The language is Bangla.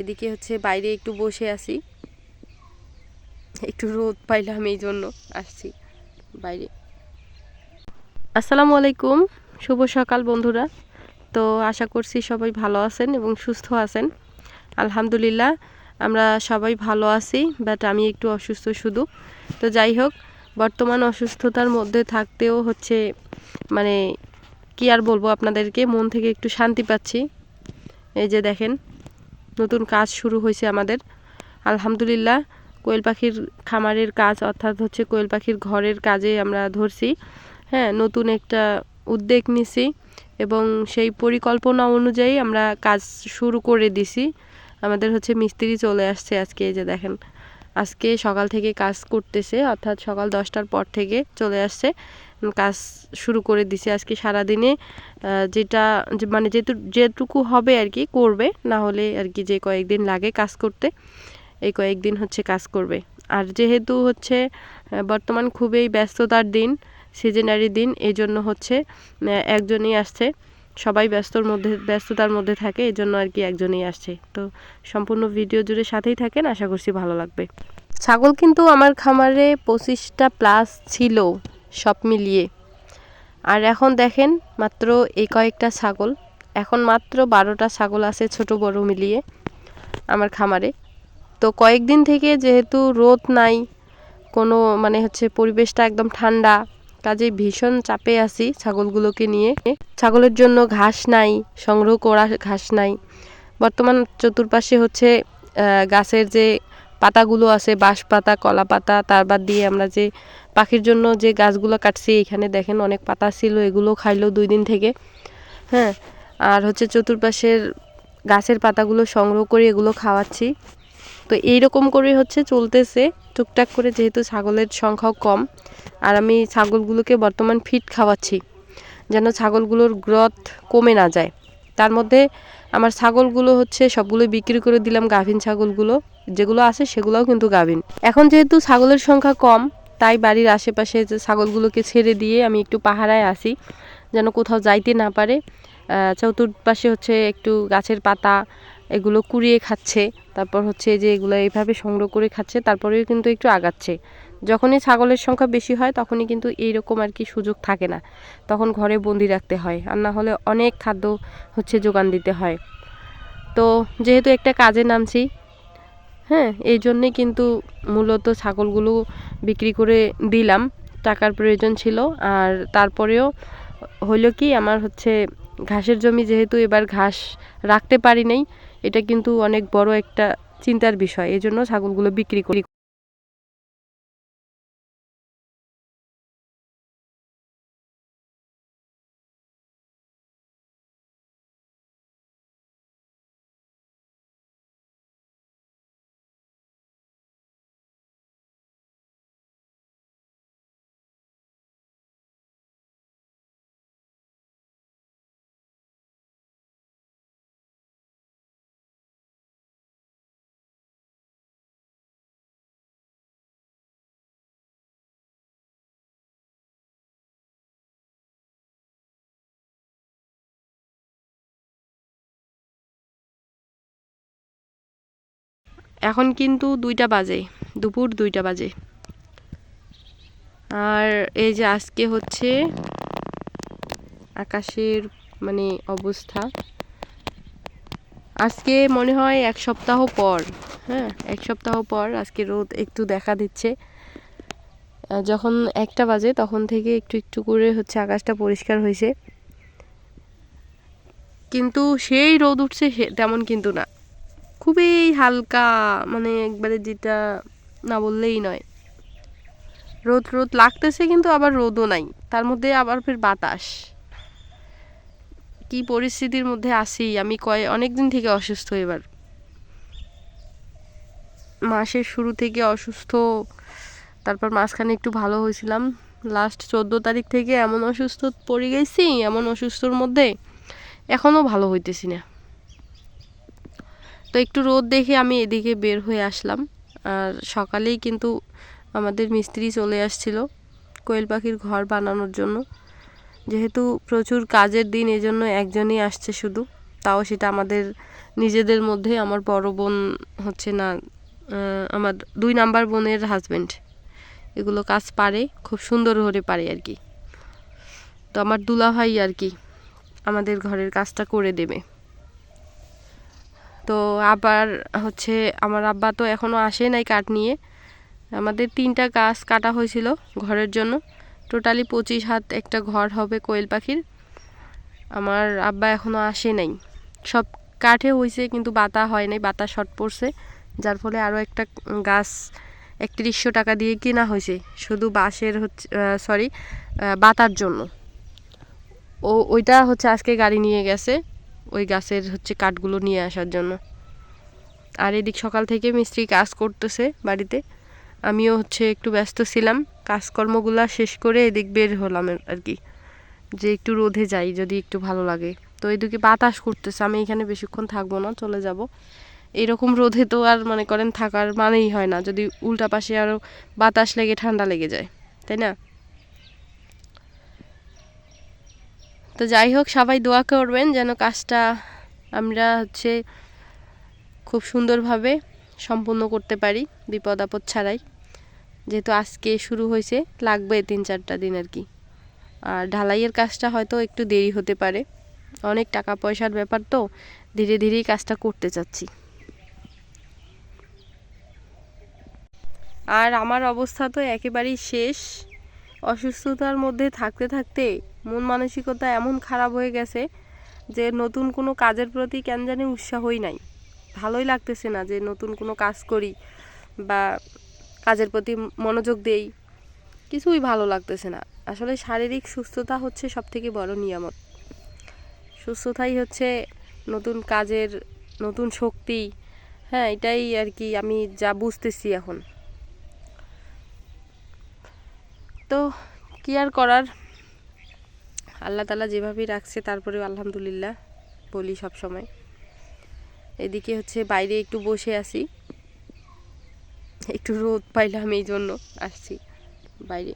এদিকে হচ্ছে বাইরে একটু বসে আছি। একটু রোদ পাইলাম এই জন্য আসছি বাইরে। আসসালামু আলাইকুম, শুভ সকাল বন্ধুরা। তো আশা করছি সবাই ভালো আছেন এবং সুস্থ আছেন। আলহামদুলিল্লাহ, আমরা সবাই ভালো আছি, বাট আমি একটু অসুস্থ শুধু। তো যাই হোক, বর্তমান অসুস্থতার মধ্যে থাকতেও হচ্ছে মানে কি আর বলব আপনাদেরকে, মন থেকে একটু শান্তি পাচ্ছি। এই যে দেখেন নতুন কাজ শুরু হয়েছে আমাদের। আলহামদুলিল্লাহ, কোয়েল পাখির খামারের কাজ অর্থাৎ হচ্ছে কোয়েল পাখির ঘরের কাজে আমরা ধরছি। হ্যাঁ নতুন একটা উদ্যোগ নিছি এবং সেই পরিকল্পনা অনুযায়ী আমরা কাজ শুরু করে দিছি। আমাদের হচ্ছে মিস্ত্রি চলে আসছে আজকে এই যে দেখেন। আজকে সকাল থেকে কাজ করতেছে, অর্থাৎ সকাল দশটার পর থেকে চলে আসছে। কাজ শুরু করে দিছে আজকে সারাদিনে। যেটা মানে যেটু যেটুকু হবে আর কি করবে, না হলে আর কি যে কয়েকদিন লাগে কাজ করতে, এই কয়েকদিন হচ্ছে কাজ করবে। আর যেহেতু হচ্ছে বর্তমান খুবই ব্যস্ততার দিন সিজনারি দিন এই জন্য হচ্ছে একজনই আসছে। সবাই ব্যস্তর মধ্যে, ব্যস্ততার মধ্যে থাকে এই জন্য আর কি একজনই আসছে। তো সম্পূর্ণ ভিডিও জুড়ে সাথেই থাকেন, আশা করছি ভালো লাগবে। ছাগল কিন্তু আমার খামারে পঁচিশটা প্লাস ছিল, সব মিলিয়ে। আর এখন দেখেন, মাত্র এই কয়েকটা ছাগল। এখন মাত্র বারোটা ছাগল আছে ছোট বড় মিলিয়ে আমার খামারে। তো কয়েকদিন থেকে যেহেতু রোদ নাই, কোনো মানে হচ্ছে পরিবেশটা একদম ঠান্ডা কাজে ভীষণ চাপে আছি ছাগলগুলোকে নিয়ে। ছাগলের জন্য ঘাস নাই, সংগ্রহ করা ঘাস নাই। বর্তমান চতুর্পাশে হচ্ছে গাছের যে পাতাগুলো আছে, বাঁশ পাতা, কলা পাতা, তার বাদ দিয়ে আমরা যে পাখির জন্য যে গাছগুলো কাটছি, এখানে দেখেন অনেক পাতা ছিল, এগুলো খাইলো দুই দিন থেকে। হ্যাঁ আর হচ্ছে চতুর্পাশের গাছের পাতাগুলো সংগ্রহ করে এগুলো খাওয়াচ্ছি। তো এইরকম করে হচ্ছে চলতেছে। টুকটাক করে যেহেতু ছাগলের সংখ্যাও কম আর আমি ছাগলগুলোকে বর্তমান ফিট খাওয়াচ্ছি, যেন ছাগলগুলোর গ্রথ কমে না যায়। তার মধ্যে আমার ছাগলগুলো হচ্ছে সবগুলো বিক্রি করে দিলাম গাভিন ছাগলগুলো, যেগুলো আছে সেগুলোও কিন্তু গাভিন। এখন যেহেতু ছাগলের সংখ্যা কম, তাই বাড়ির আশেপাশে যে ছাগলগুলোকে ছেড়ে দিয়ে আমি একটু পাহারায় আসি, যেন কোথাও যাইতে না পারে। চতুর্পাশে হচ্ছে একটু গাছের পাতা এগুলো কুড়িয়ে খাচ্ছে, তারপর হচ্ছে যে এগুলো এইভাবে সংগ্রহ করে খাচ্ছে, তারপরেও কিন্তু একটু আগাচ্ছে। যখনই ছাগলের সংখ্যা বেশি হয়, তখনই কিন্তু এইরকম আর কি সুযোগ থাকে না। তখন ঘরে বন্দি রাখতে হয় আর না হলে অনেক খাদ্য হচ্ছে যোগান দিতে হয়। তো যেহেতু একটা কাজে নামছি হ্যাঁ এই জন্যে কিন্তু মূলত ছাগলগুলো বিক্রি করে দিলাম। টাকার প্রয়োজন ছিল আর তারপরেও হইল কি, আমার হচ্ছে ঘাসের জমি যেহেতু এবার ঘাস রাখতে পারি নাই, এটা কিন্তু অনেক বড় একটা চিন্তার বিষয়। এই জন্য ছাগলগুলো বিক্রি করি। এখন কিন্তু দুইটা বাজে, দুপুর দুইটা বাজে। আর এই যে আজকে হচ্ছে আকাশের মানে অবস্থা। আজকে মনে হয় এক সপ্তাহ পর হ্যাঁ এক সপ্তাহ পর আজকে রোদ একটু দেখা দিচ্ছে। যখন একটা বাজে তখন থেকে একটু একটু করে হচ্ছে আকাশটা পরিষ্কার হয়েছে। কিন্তু সেই রোদ উঠছে তেমন কিন্তু না। খুবই হালকা মানে একবারে যেটা না বললেই নয়। রোদ রোদ লাগতেছে কিন্তু আবার রোদও নাই। তার মধ্যে আবার ফের বাতাস। কি পরিস্থিতির মধ্যে আসি আমি কয় অনেক দিন থেকে অসুস্থ এবার। মাসের শুরু থেকে অসুস্থ, তারপর মাঝখানে একটু ভালো হয়েছিলাম। লাস্ট চোদ্দ তারিখ থেকে এমন অসুস্থ পড়ে গেছি, এমন অসুস্থর মধ্যে এখনও ভালো হইতেছি না। তো একটু রোদ দেখে আমি এদিকে বের হয়ে আসলাম। আর সকালেই কিন্তু আমাদের মিস্ত্রি চলে আসছিল কোয়েল পাখির ঘর বানানোর জন্য। যেহেতু প্রচুর কাজের দিন, এজন্য একজনই আসছে শুধু। তাও সেটা আমাদের নিজেদের মধ্যে, আমার বড় বোন হচ্ছে না আমার দুই নাম্বার বোনের হাজব্যান্ড এগুলো কাজ পারে, খুব সুন্দর করে পারে আর কি। তো আমার দুলাভাই আর কি আমাদের ঘরের কাজটা করে দেবে। তো আবার হচ্ছে আমার আব্বা তো এখনও আসে নাই কাঠ নিয়ে। আমাদের তিনটা গাছ কাটা হয়েছিল ঘরের জন্য। টোটালি পঁচিশ হাত একটা ঘর হবে কোয়েল পাখির। আমার আব্বা এখনও আসে নাই। সব কাঠে হয়েছে কিন্তু বাতা হয় নাই, বাতা শর্ট পড়ছে। যার ফলে আরও একটা গাছ একত্রিশশো টাকা দিয়ে কেনা হয়েছে শুধু বাঁশের হচ্ছে সরি বাতার জন্য। ও, ওইটা হচ্ছে আজকে গাড়ি নিয়ে গেছে। ওই গাছের হচ্ছে কাঠগুলো নিয়ে আসার জন্য। আর এদিক সকাল থেকে মিস্ত্রি কাজ করতেছে বাড়িতে। আমিও হচ্ছে একটু ব্যস্ত ছিলাম। কাজকর্মগুলা শেষ করে এদিক বের হলাম আর কি। যে একটু রোদে যাই, যদি একটু ভালো লাগে। তো এদিকে বাতাস করতেছে, আমি এখানে বেশিক্ষণ থাকব না, চলে যাব। এরকম রোদে তো আর মনে করেন থাকার মানেই হয় না, যদি উল্টা পাশে আরও বাতাস লেগে, ঠান্ডা লেগে যায়, তাই না? তো যাই হোক, সবাই দোয়া করবেন যেন কাজটা আমরা হচ্ছে খুব সুন্দরভাবে সম্পূর্ণ করতে পারি, বিপদ আপদ ছাড়াই। যেহেতু আজকে শুরু হয়েছে, লাগবে তিন চারটা দিন আর কি। আর ঢালাইয়ের কাজটা হয়তো একটু দেরি হতে পারে। অনেক টাকা পয়সার ব্যাপার তো, ধীরে ধীরেই কাজটা করতে চাচ্ছি। আর আমার অবস্থা তো একেবারেই শেষ। অসুস্থতার মধ্যে থাকতে থাকতে মন মানসিকতা এমন খারাপ হয়ে গেছে যে নতুন কোনো কাজের প্রতি কেন জানি উৎসাহই নাই। ভালোই লাগতেছে না যে নতুন কোনো কাজ করি বা কাজের প্রতি মনোযোগ দেই, কিছুই ভালো লাগতেছে না। আসলে শারীরিক সুস্থতা হচ্ছে সব থেকে বড় নিয়ামত। সুস্থতাই হচ্ছে নতুন কাজের নতুন শক্তি। হ্যাঁ এটাই আর কি আমি যা বুঝতেছি এখন। তো কি আর করার? আল্লাহ তালা যেভাবেই রাখছে, তারপরেও আলহামদুলিল্লাহ বলি সব সময় এদিকে হচ্ছে বাইরে একটু বসে আসি একটু রোদ পাইলাম এই জন্য আসছি বাইরে।